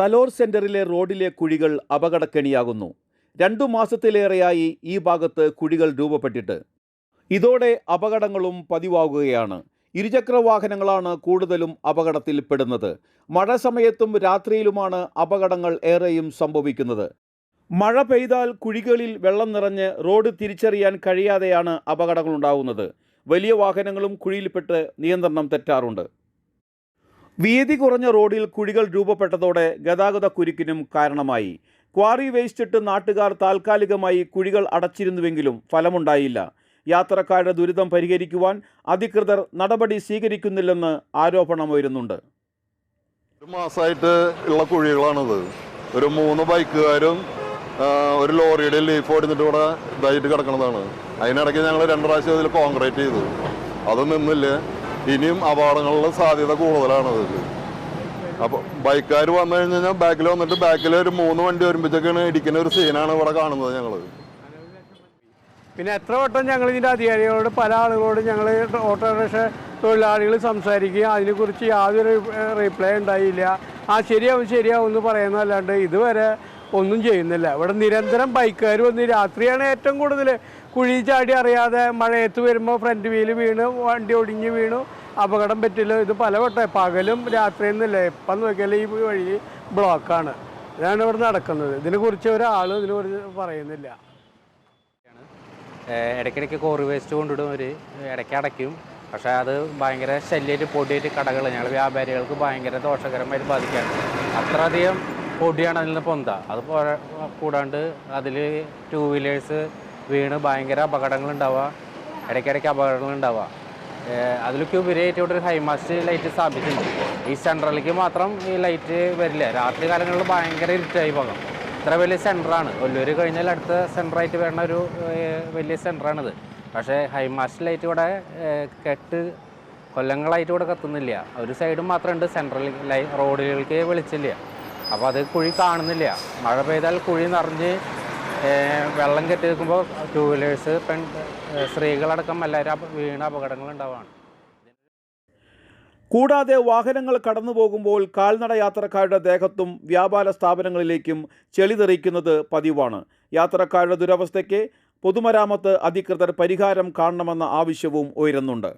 തലോർ സെന്ററിലെ റോഡിലെ കുഴികൾ അപകടക്കെണിയാകുന്നു. രണ്ടു മാസത്തിലേറെയായി ഈ ഭാഗത്ത് കുഴികൾ രൂപപ്പെട്ടിട്ട്. ഇതോടെ അപകടങ്ങളും പതിവാകുകയാണ്. ഇരുചക്ര വാഹനങ്ങളാണ് കൂടുതലും അപകടത്തിൽ പെടുന്നത്. മഴ സമയത്തും രാത്രിയിലുമാണ് അപകടങ്ങൾ ഏറെയും സംഭവിക്കുന്നത്. മഴ പെയ്താൽ കുഴികളിൽ വെള്ളം നിറഞ്ഞ് റോഡ് തിരിച്ചറിയാൻ കഴിയാതെയാണ് അപകടങ്ങളുണ്ടാകുന്നത് വലിയ വാഹനങ്ങളും കുഴിയിൽപ്പെട്ട് നിയന്ത്രണം തെറ്റാറുണ്ട്. വീതി കുറഞ്ഞ റോഡിൽ കുഴികൾ രൂപപ്പെട്ടതോടെ ഗതാഗത കുരുക്കിനും കാരണമായി. ക്വാറി വേസ്റ്റിട്ട് നാട്ടുകാർ താൽക്കാലികമായി കുഴികൾ അടച്ചിരുന്നുവെങ്കിലും ഫലമുണ്ടായില്ല. യാത്രക്കാരുടെ ദുരിതം പരിഹരിക്കുവാൻ അധികൃതർ നടപടി സ്വീകരിക്കുന്നില്ലെന്ന് ആരോപണമുയരുന്നുണ്ട്. ഒരു മാസമായിട്ട് ഉള്ള കുഴികളാണിത്. ഒരു മൂന്ന് ബൈക്കുകാരും ഒരു ലോറിയുടെ ലീഫ് ഓടിച്ചിട്ട് ഇവിടെ ഇതായിട്ട് കിടക്കുന്നതാണ് അതിനിടയ്ക്ക് ഞങ്ങൾ രണ്ട് പ്രാവശ്യം ഇതിൽ കോൺക്രീറ്റ് ചെയ്തു. അത് നിന്നില്ല? ഇനിയും അപകടങ്ങളുടെ സാധ്യത കൂടുതലാണ് ഇതിൽ അപ്പോൾ ബൈക്കുകാർ വന്നു കഴിഞ്ഞ് കഴിഞ്ഞാൽ ബാക്കിൽ വന്നിട്ട് ബാക്കിൽ ഒരു മൂന്ന് വണ്ടി ഒരുമിച്ചൊക്കെയാണ് ഇടിക്കുന്ന ഒരു സീനാണ് ഇവിടെ കാണുന്നത് ഞങ്ങൾ പിന്നെ എത്ര വട്ടം ഞങ്ങൾ ഇതിന്റെ അധികാരികളോട് പല ആളുകളോടും ഞങ്ങൾ ഓട്ടോറിക്ഷ തൊഴിലാളികൾ സംസാരിക്കുകയും അതിനെക്കുറിച്ച് യാതൊരു റീപ്ലൈ ഉണ്ടായില്ല. ആ ശരിയാവും ശരിയാവും എന്ന് പറയുന്നതല്ലാണ്ട് ഇതുവരെ ഒന്നും ചെയ്യുന്നില്ല. ഇവിടെ നിരന്തരം ബൈക്കുകാർ വന്ന് രാത്രിയാണ് ഏറ്റവും കൂടുതൽ. കുഴി ചാടി അറിയാതെ മഴയത്ത് വരുമ്പോൾ ഫ്രണ്ട് വീൽ വീണ് വണ്ടി ഒടിഞ്ഞ് വീണു. അപകടം പറ്റില്ല. ഇത് പലവട്ടം. പകലും രാത്രിയെന്നില്ല എപ്പം നോക്കിയാലും ഈ വഴി ബ്ലോക്കാണ് ഇതാണ് ഇവിടെ നടക്കുന്നത്. ഇതിനെക്കുറിച്ച് ഒരാളും ഇതിനെക്കുറിച്ച് പറയുന്നില്ല. ഇടയ്ക്കിടയ്ക്ക് കോറി വേസ്റ്റ് കൊണ്ടിടും അവർ ഇടയ്ക്ക് അടയ്ക്കും. പക്ഷേ അത് ഭയങ്കര ശല്യമായിട്ട് പൊടിയായിട്ട് കടകൾ ഞങ്ങൾ വ്യാപാരികൾക്ക് ഭയങ്കര ദോഷകരമായിട്ട് ബാധിക്കാറുണ്ട്. അത്രയധികം പൊടിയാണ് അതിൽ നിന്ന് പൊന്ത അത് കൂടാണ്ട് അതിൽ ടൂ വീലേഴ്സ് വീണ് ഭയങ്കര അപകടങ്ങൾ ഉണ്ടാവുക ഇടയ്ക്കിടയ്ക്ക് അപകടങ്ങൾ ഉണ്ടാവുക അതിലൊക്കെ ഉപരിയായിട്ട് ഇവിടെ ഒരു ഹൈമാസ്റ്റ് ലൈറ്റ് സ്ഥാപിച്ചിട്ടുണ്ട്. ഈ സെൻട്രലിലേക്ക് മാത്രം ഈ ലൈറ്റ് വരില്ല. രാത്രി കാലങ്ങളിൽ ഭയങ്കര ഇരുട്ടായി പോകാം. ഇത്ര വലിയ സെന്ററാണ് ഒല്ലൂർ കഴിഞ്ഞാൽ അടുത്ത സെന്ററായിട്ട് വരുന്ന ഒരു വലിയ സെന്ററാണിത് പക്ഷേ ഹൈമാസ്റ്റ് ലൈറ്റ് ഇവിടെ കെട്ട് കൊല്ലങ്ങളായിട്ട് ഇവിടെ കത്തുന്നില്ല. ഒരു സൈഡ് മാത്രമുണ്ട് സെൻട്രൽ ലൈ റോഡുകൾക്ക് വെളിച്ചില്ല. അപ്പോൾ അത് കുഴി കാണുന്നില്ല. മഴ പെയ്താൽ കുഴി നിറഞ്ഞ് വെള്ളം കെട്ടി നിൽക്കുമ്പോൾ ടൂ വീലേഴ്സ് പെൺ സ്ത്രീകളടക്കം എല്ലാവരും വീണ അപകടങ്ങൾ ഉണ്ടാവുകയാണ് കൂടാതെ വാഹനങ്ങൾ കടന്നു പോകുമ്പോൾ കാൽനട യാത്രക്കാരുടെ ദേഹത്തും വ്യാപാര സ്ഥാപനങ്ങളിലേക്കും ചെളി തെറിക്കുന്നത് പതിവാണ്. യാത്രക്കാരുടെ ദുരവസ്ഥയ്ക്ക് പൊതുമരാമത്ത് അധികൃതർ പരിഹാരം കാണണമെന്ന ആവശ്യവും ഉയരുന്നുണ്ട്.